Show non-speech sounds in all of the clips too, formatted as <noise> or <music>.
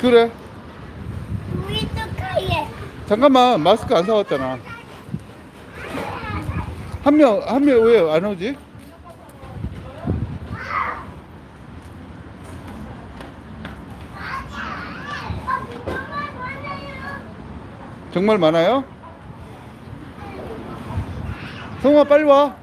그래. 우리도 가예. 잠깐만 마스크 안 사왔잖아. 한 명 한 명 왜 안 오지? 정말 많아요? 성우아 빨리 와.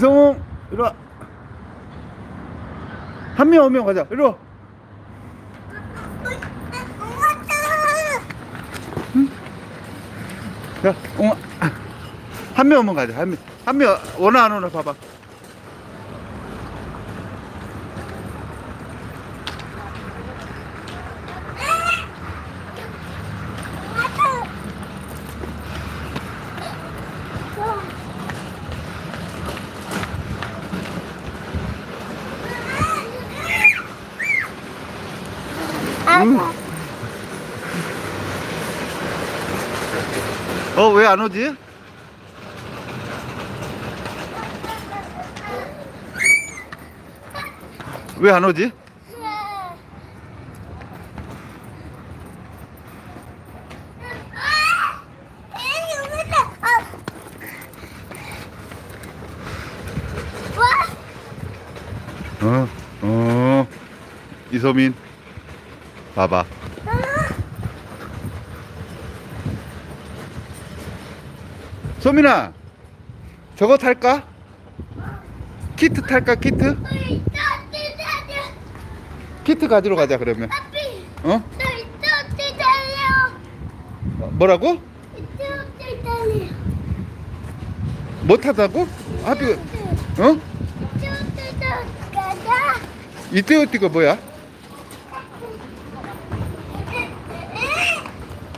이성웅 이리 와. 한명 오면 가자. 이리 와. 야, 엉아. 한명 오면 가자. 한 명. 한명 오나 안 오나 봐봐. 음. 어, 왜 안 오지? 왜 안 오지? 어, 어, 이소민, 봐봐. 소민아, 저거 탈까? 키트 탈까, 키트? 키트 가지러 가자, 그러면. 어? 뭐라고? 뭐 타다고? 하필, 어? 이때어띠가 뭐야?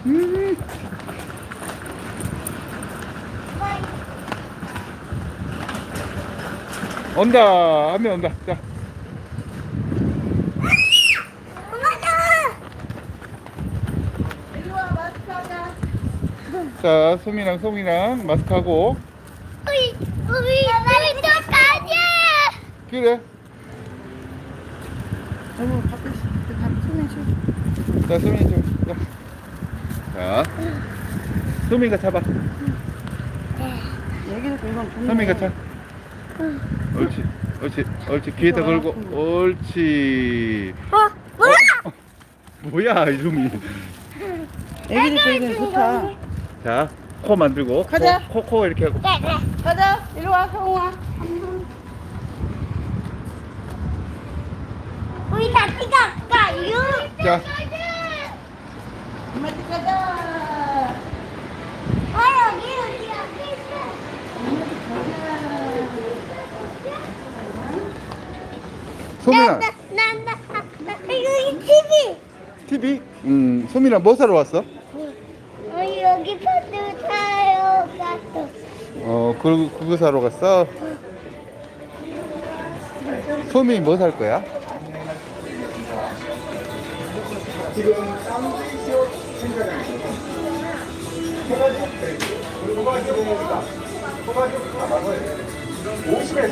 음. 온다, 하면 온다. 자, 자, 소민랑 소민랑 마스크하고. 그래. 어머 밖에 손에 좀 자, 소민이 좀. 자, 자. 소민이가 잡아. 여기도 이건 좋네. 소민이가 차. 옳지, 옳지, 옳지. 귀에다 걸고. 옳지. 뭐야, 이름이. 여기도 이건 좋다. 자, 코 만들고. 가자. 코, 코, 코 이렇게 하고. 가자. 이리 와 성우아. 우리 같이 갈까요? 자, 소민아. 나나 나 여기 TV. TV? 음, 소민아 뭐 사러 왔어? 어, 여기 파트 타요 갔어. 어, 그, 그거 사러 갔어? 소민이 뭐 살 거야?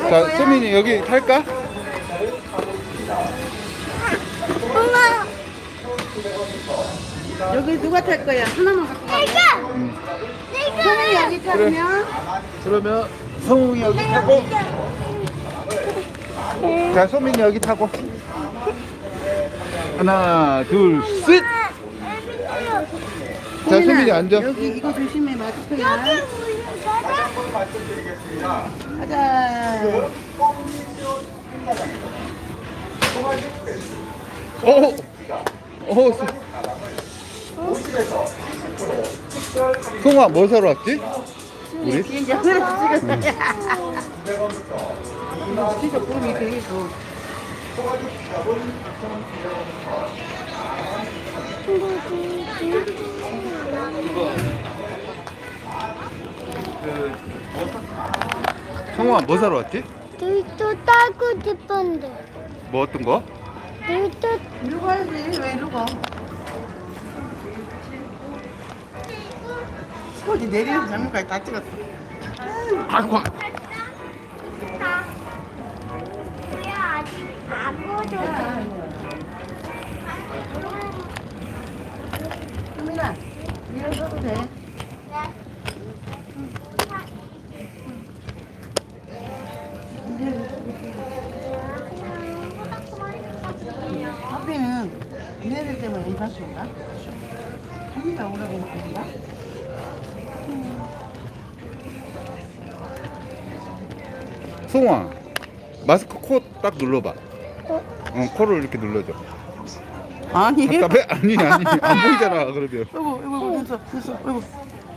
자, 소민이 여기 탈까? 엄마, 여기 누가 탈 거야? 하나만 갖고 가. 내가 음. 성우 내가 여기 타면 그러면 성웅이 여기 타고, 자, 소민이 여기 타고. 하나, 둘, 셋! 자, 소민이 앉아. 여기 이거 조심해 마스크야. 가자. 오! 오! 송아, 뭐 사러 왔지? 우리? 비행기 하늘에 찍었어. 진짜 구름이 되게 좋아. 성우아, 뭐 사러 왔지? 들도 따고 싶은데. 뭐 어떤 거? 들도 이리로 가야지. 왜 이리로 가? 어디 내리는 장면까지 다 찍었어. 아이고 뭐야 아직 아무도 커피는 얘네들 때문에 이발 수 있나? 커피가 오라고 했는가? 송아 마스크 코 딱 눌러봐 어 코를 이렇게 눌러줘 아니. 답답해? 아니 아니 안 <laughs> 보이잖아 그러면 여보, 여보, 됐어, 됐어, 여보.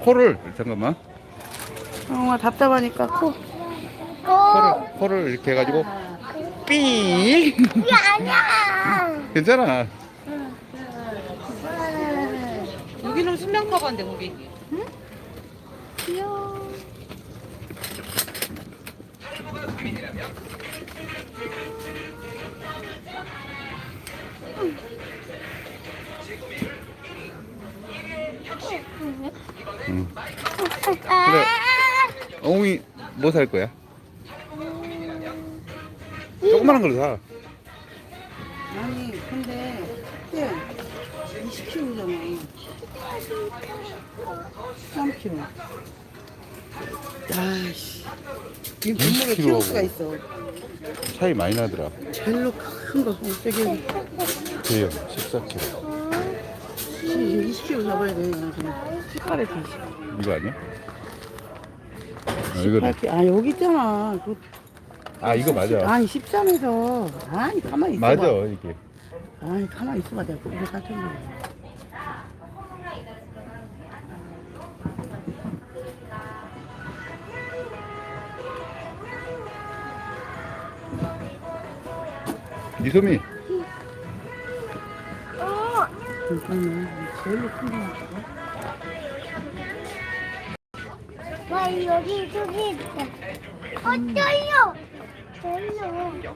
코를 잠깐만 엄마 답답하니까 코. 코를 코를 이렇게 해가지고 삐 이게 아니야. <laughs> 괜찮아. 여기는 수면 커버인데 거기. 귀여워. 응. 아, 어웅이 뭐 살 거야? 조그만한 걸로 사 아니, 근데, 예, 20kg잖아. 13kg. 아이씨. 이 20kg 키울 수가 하고. 있어. 차이 많이 나더라 제일로 큰 거, 어, 저기, 대형 14kg 20kg 잡아야 돼. 그냥. 색깔에 다. 이거 아니야? 아, 이거네 18kg. 아, 여기 있잖아. 그, 아 이거 맞아 아니, 13에서. 아니, 가만히 있어봐. 맞아 이게 아니, 가만히 있어봐. 내가 그거 살펴보고. 이소미 어, 잠깐만. 제일로 큰 거. 와 여기 저기 있다 어 떨려 떨려